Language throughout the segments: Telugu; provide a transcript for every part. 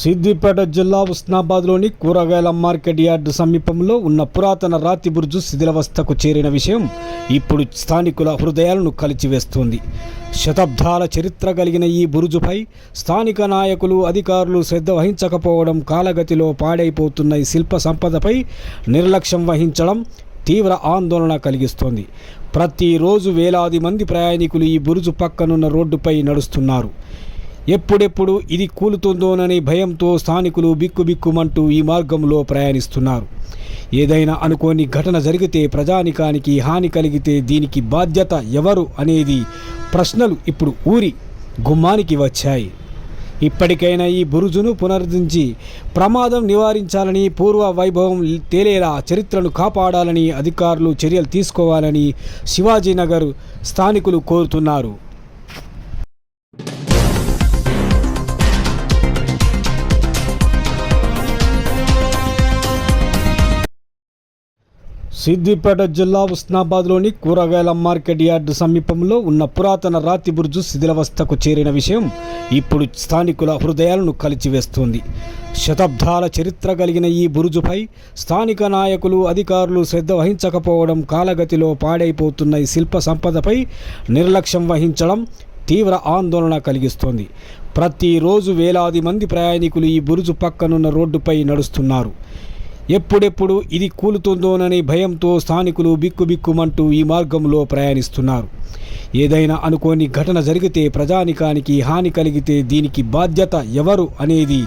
సిద్దిపేట జిల్లా ఉస్నాబాద్లోని కూరగాయల మార్కెట్ యార్డు సమీపంలో ఉన్న పురాతన రాతి బుర్జు శిథిలవస్థకు చేరిన విషయం ఇప్పుడు స్థానికుల హృదయాలను కలిచివేస్తుంది. శతాబ్దాల చరిత్ర కలిగిన ఈ బురుజుపై స్థానిక నాయకులు అధికారులు శ్రద్ధ వహించకపోవడం కాలగతిలో పాడైపోతున్న ఈ శిల్ప సంపదపై నిర్లక్ష్యం వహించడం తీవ్ర ఆందోళన కలిగిస్తోంది. ప్రతిరోజు వేలాది మంది ప్రయాణికులు ఈ బురుజు పక్కనున్న రోడ్డుపై నడుస్తున్నారు. ఎప్పుడెప్పుడు ఇది కూలుతుందోననే భయంతో స్థానికులు బిక్కుబిక్కుమంటూ ఈ మార్గంలో ప్రయాణిస్తున్నారు. ఏదైనా అనుకోని ఘటన జరిగితే ప్రజానికానికి హాని కలిగితే దీనికి బాధ్యత ఎవరు అనేది ప్రశ్నలు ఇప్పుడు ఊరి గుమ్మానికి వచ్చాయి. ఇప్పటికైనా ఈ బురుజును పునరుద్ధరించి ప్రమాదం నివారించాలని పూర్వ వైభవం తేలేలా చరిత్రను కాపాడాలని అధికారులు చర్యలు తీసుకోవాలని శివాజీనగర్ స్థానికులు కోరుతున్నారు. సిద్దిపేట జిల్లా ఉస్నాబాద్లోని కూరగాయల మార్కెట్ యార్డు సమీపంలో ఉన్న పురాతన రాతి బుర్జు శిథిలవస్థకు చేరిన విషయం ఇప్పుడు స్థానికుల హృదయాలను కలిచివేస్తుంది. శతాబ్దాల చరిత్ర కలిగిన ఈ బురుజుపై స్థానిక నాయకులు అధికారులు శ్రద్ధ వహించకపోవడం కాలగతిలో పాడైపోతున్న ఈ శిల్ప సంపదపై నిర్లక్ష్యం వహించడం తీవ్ర ఆందోళన కలిగిస్తోంది. ప్రతిరోజు వేలాది మంది ప్రయాణికులు ఈ బురుజు పక్కనున్న రోడ్డుపై నడుస్తున్నారు. ఎప్పుడెప్పుడు ఇది కూలుతుందోననే భయంతో స్థానికులు బిక్కుబిక్కుమంటూ ఈ మార్గంలో ప్రయాణిస్తున్నారు. ఏదైనా అనుకోని ఘటన జరిగితే ప్రజానికానికి హాని కలిగితే దీనికి బాధ్యత ఎవరు అనేది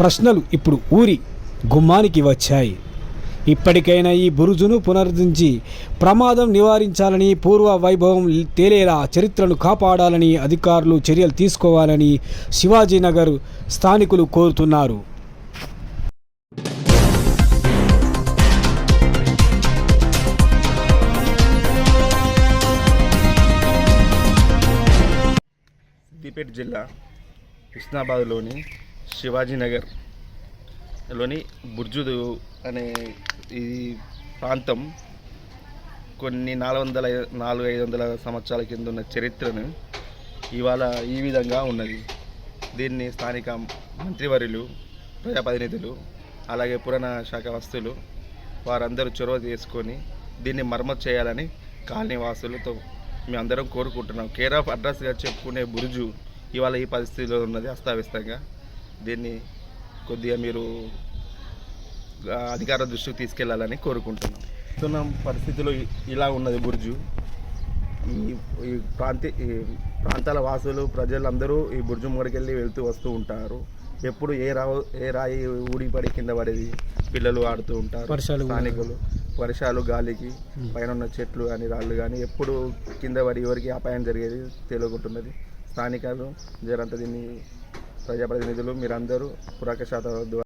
ప్రశ్నలు ఇప్పుడు ఊరి గుమ్మానికి వచ్చాయి. ఇప్పటికైనా ఈ బురుజును పునరుద్ధరించి ప్రమాదం నివారించాలని పూర్వ వైభవం తేలేలా చరిత్రను కాపాడాలని అధికారులు చర్యలు తీసుకోవాలని శివాజీనగర్ స్థానికులు కోరుతున్నారు. సిద్దిపేట జిల్లా హుస్నాబాద్లోని శివాజీనగర్లోని బుర్జుదు అనే ఈ ప్రాంతం కొన్ని నాలుగు వందల నాలుగు ఐదు వందల సంవత్సరాల కింద ఉన్న చరిత్రను ఇవాళ ఈ విధంగా ఉన్నది. దీన్ని స్థానిక మంత్రివర్యులు ప్రజాప్రతినిధులు అలాగే పురాణ శాఖ వస్తువులు వారందరూ చొరవ తీసుకొని దీన్ని మరమ్మతు చేయాలని కాలనీ వాసులతో మేము అందరం కోరుకుంటున్నాం. కేర్ ఆఫ్ అడ్రస్గా చెప్పుకునే బురుజు ఇవాళ ఈ పరిస్థితిలో ఉన్నది అస్తావ్యస్తంగా. దీన్ని కొద్దిగా మీరు అధికార దృష్టికి తీసుకెళ్ళాలని కోరుకుంటున్నాం. చూస్తున్న పరిస్థితిలో ఇలా ఉన్నది బుర్జు. ఈ ఈ ప్రాంతి ఈ ప్రాంతాల వాసులు ప్రజలందరూ ఈ బుర్జు ముంగడికెళ్ళి వెళ్తూ వస్తూ ఉంటారు. ఎప్పుడు ఏ రా ఏ రాయి ఊడిపడి కింద పడేది పిల్లలు ఆడుతూ ఉంటారు. స్థానికులు. వర్షాలు గాలికి పైన ఉన్న చెట్లు కానీ రాళ్ళు కానీ ఎప్పుడు కింద పడి ఎవరికి అపాయం జరిగేది తెలియకుంటున్నది స్థానికులు జరంత దీన్ని ప్రజాప్రతినిధులు మీరందరూ పురాక శాత ద్వారా